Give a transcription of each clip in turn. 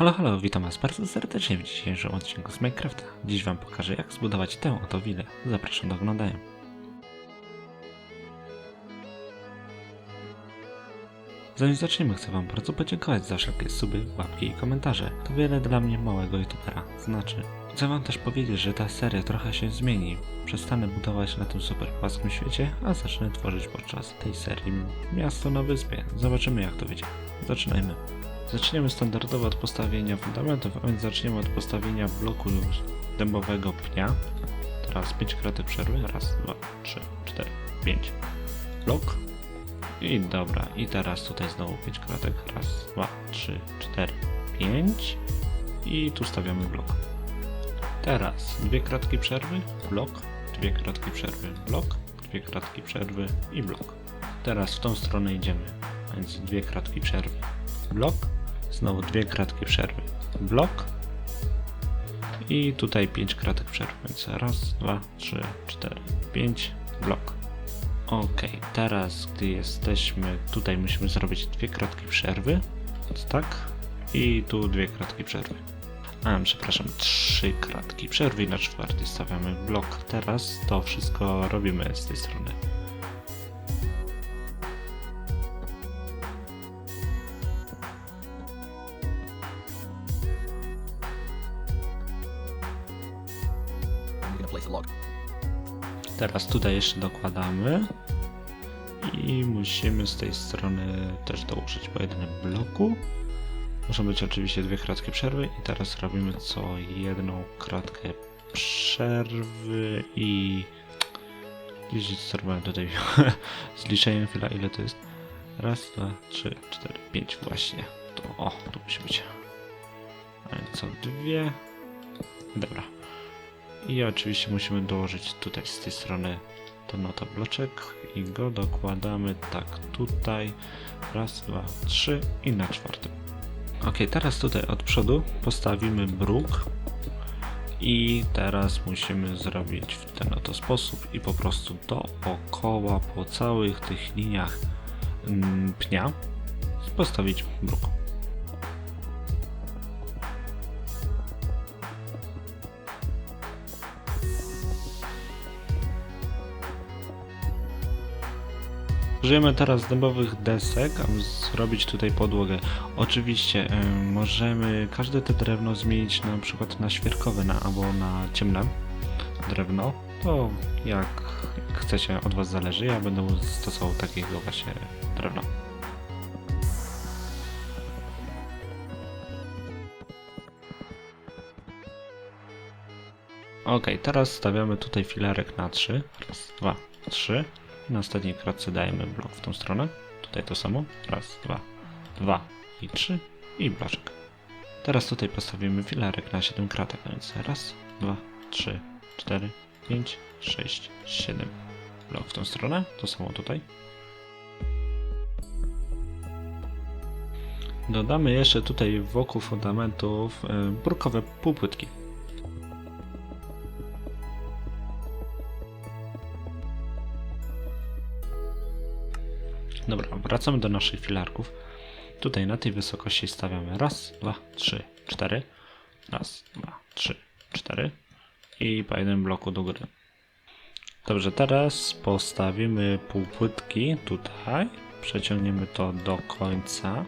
Halo, halo, witam was bardzo serdecznie w dzisiejszym odcinku z Minecrafta. Dziś wam pokażę jak zbudować tę oto willę. Zapraszam do oglądania. Zanim zaczniemy, chcę wam bardzo podziękować za wszelkie suby, łapki i komentarze. To wiele dla mnie małego youtubera znaczy. Chcę wam też powiedzieć, że ta seria trochę się zmieni. Przestanę budować na tym super płaskim świecie, a zacznę tworzyć podczas tej serii miasto na wyspie. Zobaczymy jak to wyjdzie. Zaczynajmy. Zaczniemy standardowo od postawienia fundamentów, a więc zaczniemy od postawienia bloku dębowego pnia. Teraz 5 kratek przerwy. Raz, dwa, trzy, cztery, pięć. Blok. I dobra, i teraz tutaj znowu 5 kratek. Raz, dwa, trzy, cztery, pięć. I tu stawiamy blok. Teraz dwie kratki przerwy, blok, dwie kratki przerwy, blok, dwie kratki przerwy i blok. Teraz w tą stronę idziemy, więc dwie kratki przerwy, blok, znowu dwie kratki przerwy, blok i tutaj pięć kratek przerwy, więc raz, dwa, trzy, cztery, pięć, blok. Ok, teraz gdy jesteśmy, tutaj musimy zrobić dwie kratki przerwy, więc tak, i tu dwie kratki przerwy. A, przepraszam, trzy kratki przerwy na czwarty stawiamy blok. Teraz to wszystko robimy z tej strony. Teraz tutaj jeszcze dokładamy i musimy z tej strony też dołożyć po jednym bloku. Muszą być oczywiście dwie kratki przerwy i teraz robimy co jedną kratkę przerwy i gdzieś zrobiłem tutaj z liczeniem chwila ile to jest. Raz, dwa, trzy, cztery, pięć właśnie. To o, tu musi być. A więc co dwie. Dobra. I oczywiście musimy dołożyć tutaj z tej strony ten oto bloczek i go dokładamy tak tutaj. Raz, dwa, trzy i na czwartym. Ok, teraz tutaj od przodu postawimy bruk i teraz musimy zrobić w ten oto sposób i po prostu dookoła po całych tych liniach mm, pnia postawić bruk. Użyjemy teraz dębowych desek, aby zrobić tutaj podłogę. Oczywiście y, możemy każde te drewno zmienić na przykład na świerkowe na, albo na ciemne drewno. To jak, chcecie, od Was zależy. Ja będę stosował takiego właśnie drewna. Ok, teraz stawiamy tutaj filarek na 3. Raz, dwa, trzy. Na ostatniej kratce dajemy blok w tą stronę. Tutaj to samo. Raz, dwa, dwa i trzy. I bloczek. Teraz tutaj postawimy filarek na 7 kratek, więc raz, dwa, trzy, cztery, pięć, sześć, siedem. Blok w tą stronę. To samo tutaj. Dodamy jeszcze tutaj wokół fundamentów e, brukowe półpłytki. Dobra, wracamy do naszych filarków. Tutaj na tej wysokości stawiamy raz, dwa, trzy, cztery. Raz, dwa, trzy, cztery. I po jednym bloku do góry. Dobrze, teraz postawimy półpłytki tutaj. Przeciągniemy to do końca.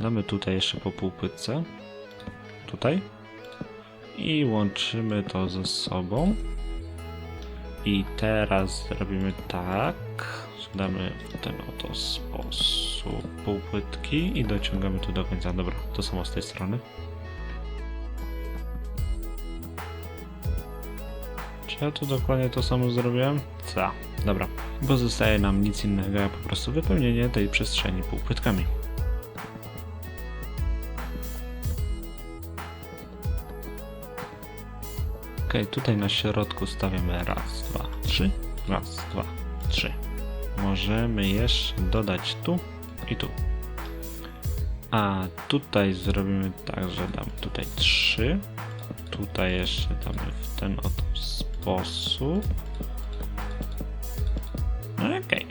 Damy tutaj jeszcze po półpłytce. Tutaj. I łączymy to ze sobą. I teraz zrobimy tak. Damy w ten oto sposób półpłytki i dociągamy tu do końca. Dobra, to samo z tej strony. Czy ja tu dokładnie to samo zrobiłem? Co? Dobra. Pozostaje nam nic innego, jak po prostu wypełnienie tej przestrzeni półpłytkami. Ok, tutaj na środku stawiamy raz, dwa, trzy. Raz, dwa, trzy. Możemy jeszcze dodać tu i tu. A tutaj zrobimy tak, że damy tutaj 3. Tutaj jeszcze damy w ten oto sposób. Okej.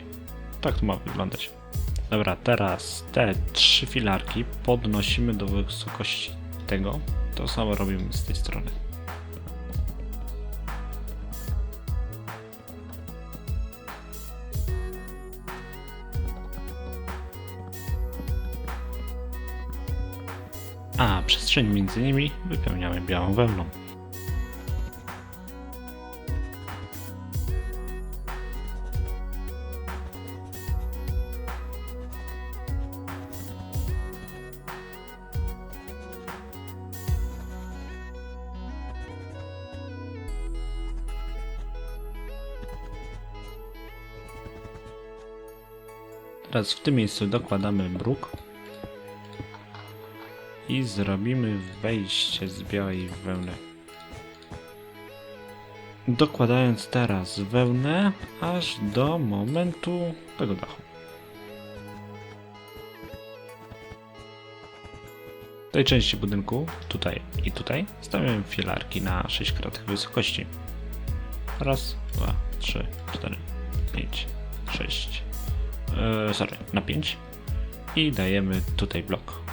Tak to ma wyglądać. Dobra, teraz te trzy filarki podnosimy do wysokości tego. To samo robimy z tej strony. Przestrzeń między nimi wypełniamy białą wełną. Teraz w tym miejscu dokładamy bruk i zrobimy wejście z białej wełny. Dokładając teraz wełnę aż do momentu tego dachu. W tej części budynku, tutaj i tutaj, stawiamy filarki na 6 kratek wysokości. Raz, dwa, trzy, cztery, pięć, sześć. Eee, sorry, na 5. I dajemy tutaj blok.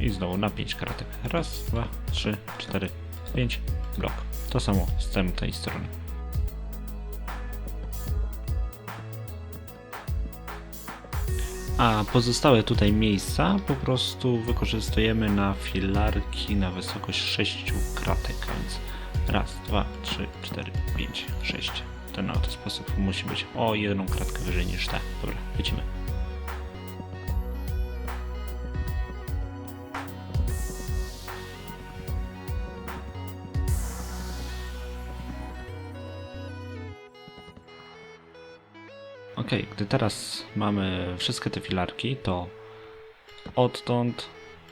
I znowu na 5 kratek. Raz, dwa, trzy, cztery, pięć. Blok. To samo z tej strony. A pozostałe tutaj miejsca po prostu wykorzystujemy na filarki na wysokość 6 kratek, więc raz, dwa, trzy, cztery, pięć, sześć. Ten oto sposób musi być o jedną kratkę wyżej niż te. Dobra, lecimy. Ok, gdy teraz mamy wszystkie te filarki, to odtąd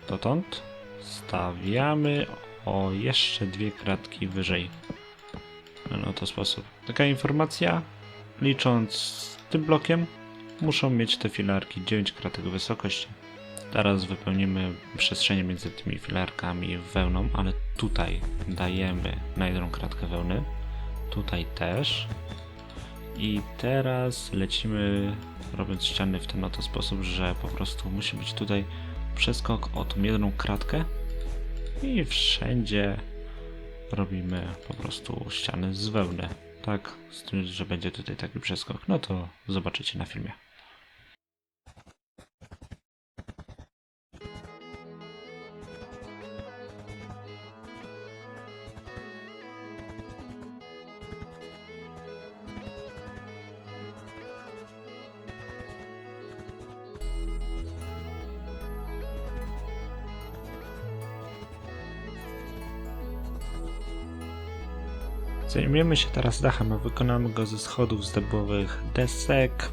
dotąd stawiamy o jeszcze dwie kratki wyżej. No to sposób. Taka informacja, licząc tym blokiem, muszą mieć te filarki 9 kratek wysokości. Teraz wypełnimy przestrzenie między tymi filarkami wełną, ale tutaj dajemy na jedną kratkę wełny. Tutaj też. I teraz lecimy robiąc ściany w ten oto sposób, że po prostu musi być tutaj przeskok o tą jedną kratkę i wszędzie robimy po prostu ściany z wełny. Tak, z tym, że będzie tutaj taki przeskok. No to zobaczycie na filmie. Zajmiemy się teraz dachem, a wykonamy go ze schodów z dębowych desek,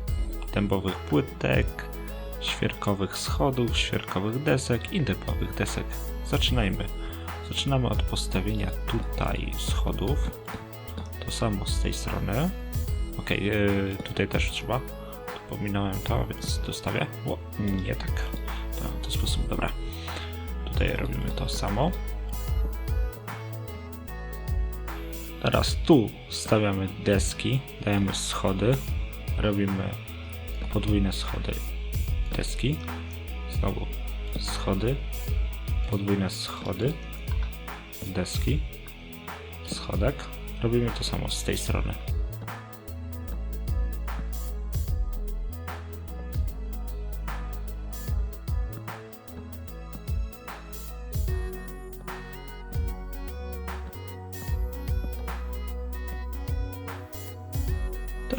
dębowych płytek, świerkowych schodów, świerkowych desek i dębowych desek. Zaczynajmy. Zaczynamy od postawienia tutaj schodów. To samo z tej strony. Ok, yy, tutaj też trzeba. Pominąłem to, więc dostawię. O, nie tak. To, ten sposób, dobra. Tutaj robimy to samo. Teraz tu stawiamy deski, dajemy schody, robimy podwójne schody, deski, znowu schody, podwójne schody, deski, schodek. Robimy to samo z tej strony.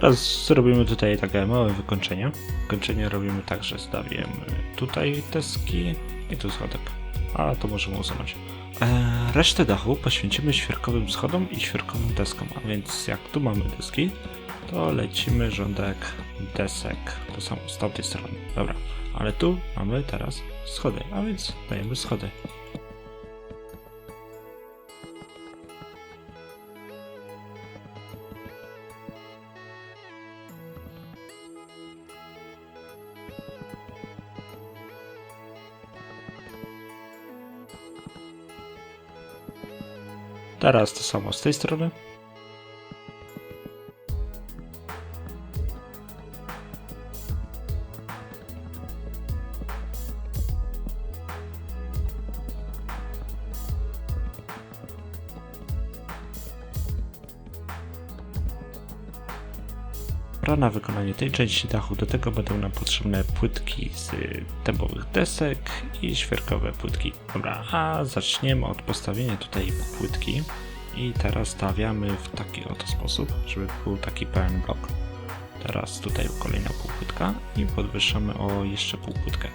Teraz zrobimy tutaj takie małe wykończenie. Wykończenie robimy tak, że stawiamy tutaj deski i tu schodek. A to możemy usunąć. Eee, resztę dachu poświęcimy świerkowym schodom i świerkowym deskom. A więc jak tu mamy deski, to lecimy rządek desek. To samo z tamtej strony. Dobra, ale tu mamy teraz schody, a więc dajemy schody. Teraz to samo z tej strony. Dobra, na wykonanie tej części dachu do tego będą nam potrzebne płytki z dębowych desek i świerkowe płytki. Dobra, a zaczniemy od postawienia tutaj płytki i teraz stawiamy w taki oto sposób, żeby był taki pełen blok. Teraz tutaj kolejna półpłytka i podwyższamy o jeszcze półpłytkę.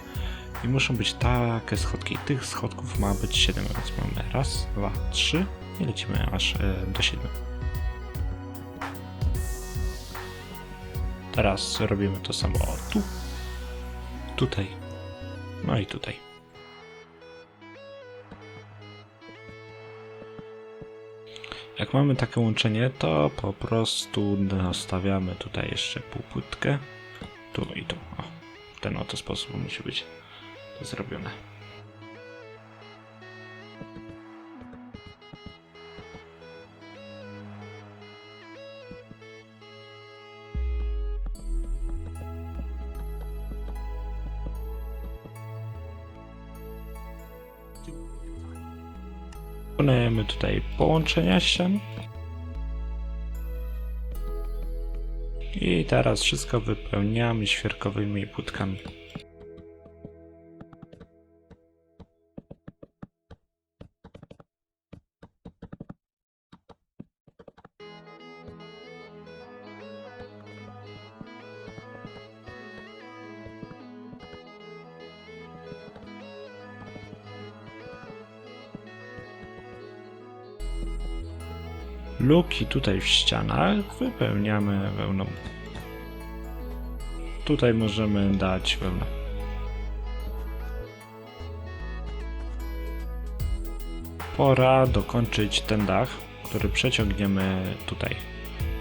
I muszą być takie schodki. Tych schodków ma być 7, więc mamy raz, dwa, trzy i lecimy aż e, do 7. Teraz robimy to samo tu, tutaj, no i tutaj. Jak mamy takie łączenie, to po prostu nastawiamy tutaj jeszcze półpłytkę. Tu i tu. O, w ten oto sposób musi być to zrobione. Wykonujemy tutaj połączenia ścian. I teraz wszystko wypełniamy świerkowymi płytkami. Luki tutaj w ścianach wypełniamy wełną. Tutaj możemy dać wełnę. Pora dokończyć ten dach, który przeciągniemy tutaj.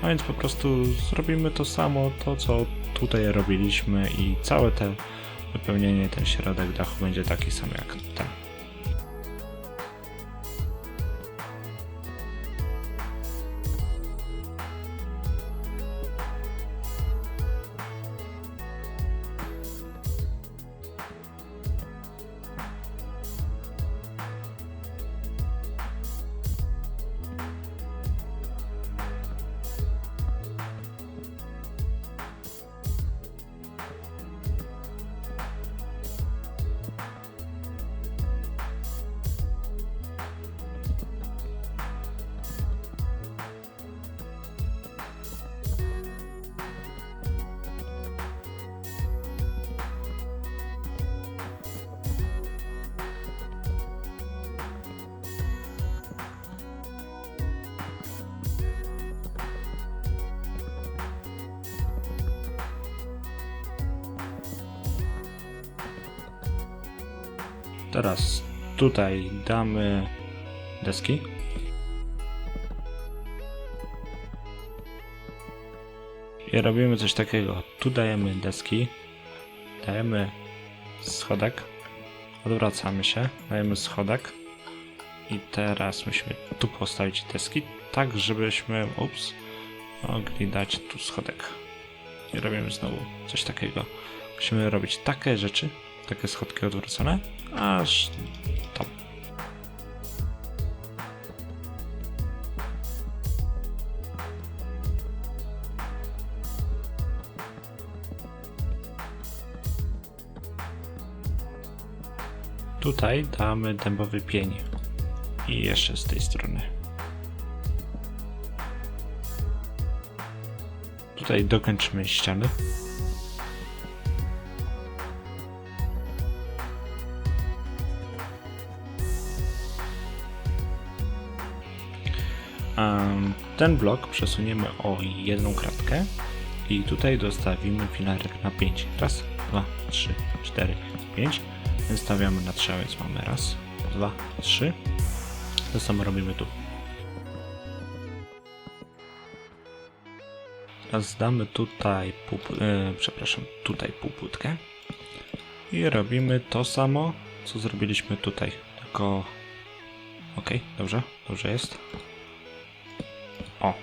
A więc po prostu zrobimy to samo, to co tutaj robiliśmy i całe te wypełnienie, ten środek dachu będzie taki sam jak ten. Teraz tutaj damy deski. I robimy coś takiego. Tu dajemy deski, dajemy schodek, odwracamy się, dajemy schodek i teraz musimy tu postawić deski, tak żebyśmy, ups, mogli dać tu schodek. I robimy znowu coś takiego. Musimy robić takie rzeczy, takie schodki odwrócone, aż tam. Tutaj damy dębowy pień. I jeszcze z tej strony. Tutaj dokończymy ściany. Ten blok przesuniemy o jedną kratkę i tutaj dostawimy filarek na 5. Raz, dwa, trzy, cztery, pięć. Stawiamy na 3, więc mamy raz, dwa, trzy. To samo robimy tu. Teraz damy tutaj pół, e, przepraszam, tutaj półpłytkę i robimy to samo, co zrobiliśmy tutaj, tylko ok, dobrze, dobrze jest. O,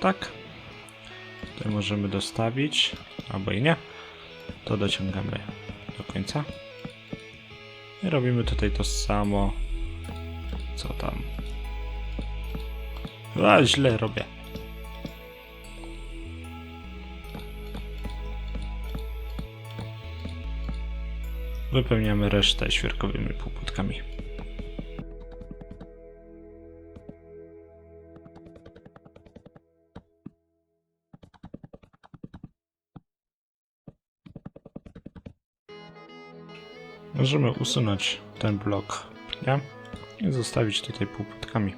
tak. Tutaj możemy dostawić, albo i nie. To dociągamy do końca. I robimy tutaj to samo, co tam. A, źle robię. Wypełniamy resztę świerkowymi półpłótkami. Możemy usunąć ten blok pnia i zostawić tutaj półpłytkami.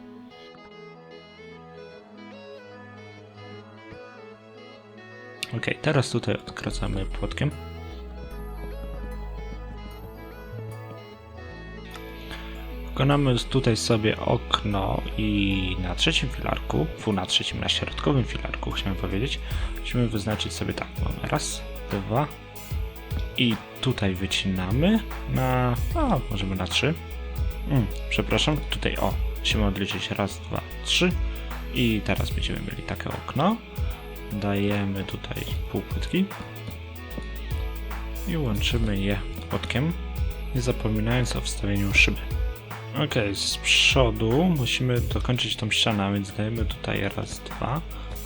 Ok, teraz tutaj odkracamy płotkiem. Wykonamy tutaj sobie okno i na trzecim filarku, na trzecim, na środkowym filarku chciałem powiedzieć, musimy wyznaczyć sobie tak, mamy raz, dwa i tutaj wycinamy na, a możemy na trzy, mm, przepraszam, tutaj o, musimy odliczyć raz, dwa, trzy i teraz będziemy mieli takie okno, dajemy tutaj półpłytki i łączymy je płotkiem, nie zapominając o wstawieniu szyby. Ok, z przodu musimy dokończyć tą ścianę, więc dajemy tutaj raz, dwa,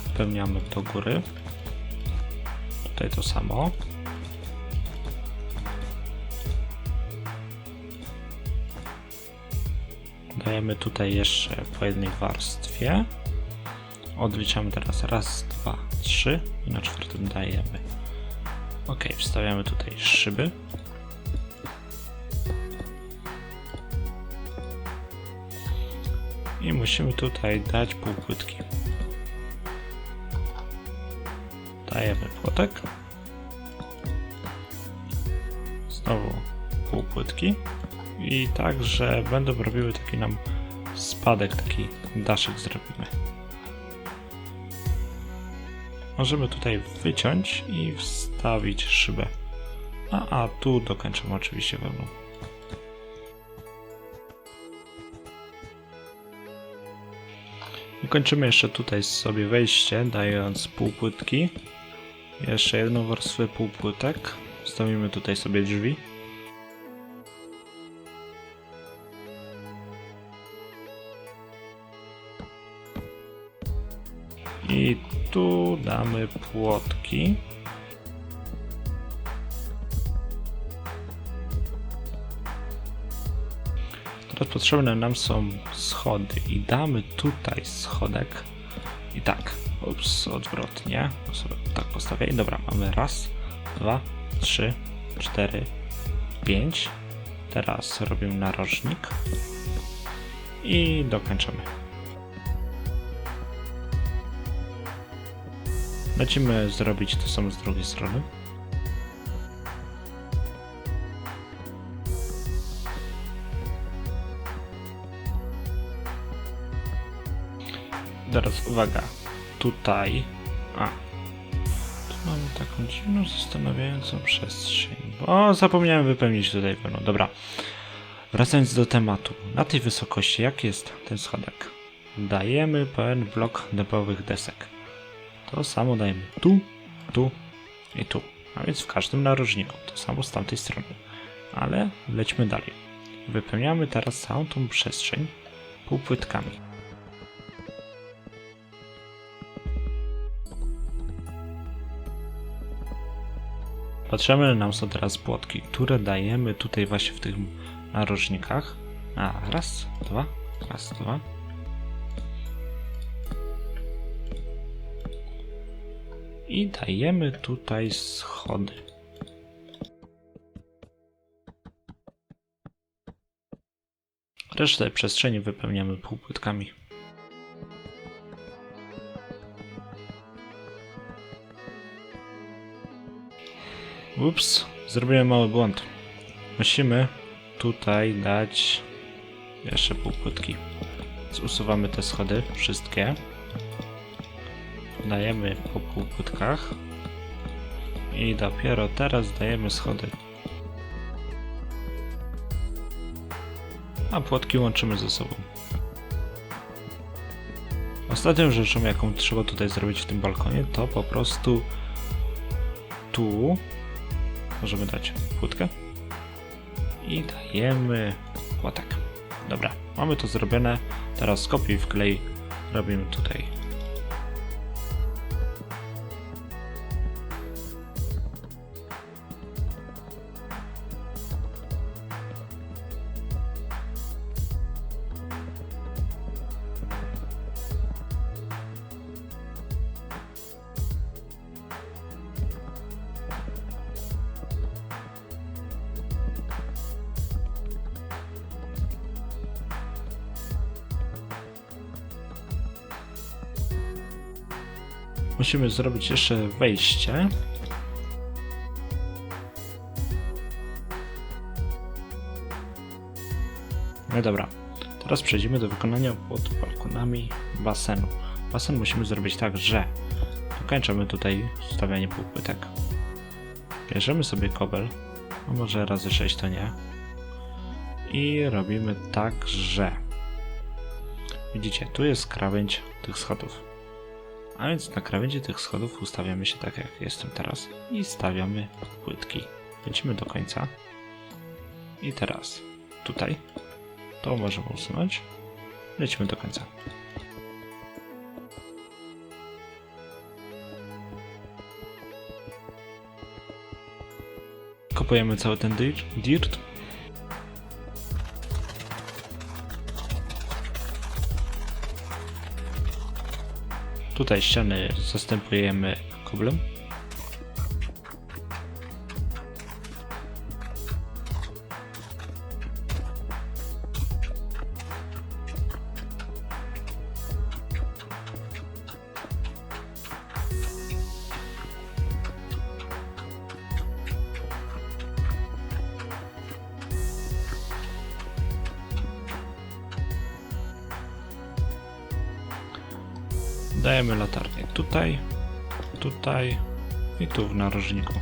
wypełniamy do góry. Tutaj to samo. Dajemy tutaj jeszcze po jednej warstwie. Odliczamy teraz raz, dwa, trzy i na czwartym dajemy. Ok, wstawiamy tutaj szyby. I musimy tutaj dać półpłytki. Dajemy płotek. Znowu półpłytki. I tak, że będą robiły taki nam spadek, taki daszek zrobimy. Możemy tutaj wyciąć i wstawić szybę. A, a tu dokończymy oczywiście wełną. I kończymy jeszcze tutaj sobie wejście, dając półpłytki. Jeszcze jedną warstwę półpłytek. Wstawimy tutaj sobie drzwi. I tu damy płotki. Teraz potrzebne nam są schody i damy tutaj schodek. I tak, ups, odwrotnie. Tak postawię. I dobra, mamy raz, dwa, trzy, cztery, pięć. Teraz robimy narożnik. I dokończamy. Lecimy zrobić to samo z drugiej strony. Teraz uwaga, tutaj. A. Tu mamy taką dziwną, zastanawiającą przestrzeń. O, zapomniałem wypełnić tutaj pełno. Dobra. Wracając do tematu. Na tej wysokości, jak jest ten schodek? Dajemy pełen blok dębowych desek. To samo dajemy tu, tu i tu. A więc w każdym narożniku. To samo z tamtej strony. Ale lećmy dalej. Wypełniamy teraz całą tą przestrzeń półpłytkami. Patrzymy nam są teraz płotki, które dajemy tutaj właśnie w tych narożnikach. A, raz, dwa, raz, dwa. I dajemy tutaj schody. Resztę przestrzeni wypełniamy półpłytkami. Ups, zrobiłem mały błąd. Musimy tutaj dać jeszcze półpłytki. Więc usuwamy te schody, wszystkie. Dajemy po półpłytkach. I dopiero teraz dajemy schody. A płotki łączymy ze sobą. Ostatnią rzeczą, jaką trzeba tutaj zrobić w tym balkonie, to po prostu tu możemy dać płytkę i dajemy płatek. Dobra, mamy to zrobione. Teraz kopiuj wklej robimy tutaj. Musimy zrobić jeszcze wejście. No dobra, teraz przejdziemy do wykonania pod balkonami basenu. Basen musimy zrobić tak, że dokończamy tutaj stawianie półpłytek. Bierzemy sobie kobel, a może razy 6 to nie. I robimy tak, że widzicie, tu jest krawędź tych schodów. A więc na krawędzi tych schodów ustawiamy się tak jak jestem teraz i stawiamy płytki. Lecimy do końca. I teraz tutaj to możemy usunąć. Lecimy do końca. Kopujemy cały ten dir- dirt. Tutaj ściany zastępujemy koblem. Dajemy latarnię tutaj, tutaj i tu w narożniku.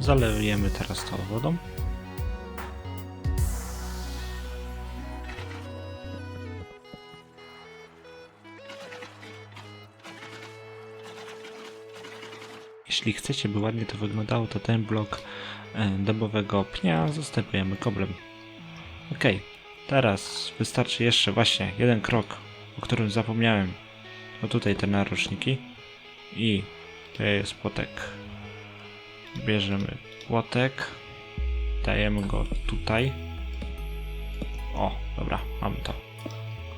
Zalejemy teraz to wodą. Jeśli chcecie, by ładnie to wyglądało, to ten blok e, dębowego pnia zastępujemy koblem. Ok, teraz wystarczy jeszcze właśnie jeden krok, o którym zapomniałem. No tutaj te narożniki i to jest płotek. Bierzemy płotek, dajemy go tutaj. O, dobra, mamy to.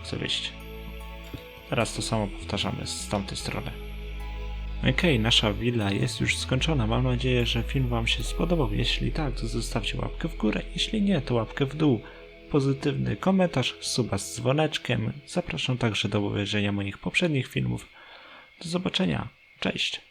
Chcę wyjść. Teraz to samo powtarzamy z tamtej strony. Okej, nasza willa jest już skończona. Mam nadzieję, że film Wam się spodobał. Jeśli tak, to zostawcie łapkę w górę. Jeśli nie, to łapkę w dół. Pozytywny komentarz, suba z dzwoneczkiem. Zapraszam także do obejrzenia moich poprzednich filmów. Do zobaczenia. Cześć.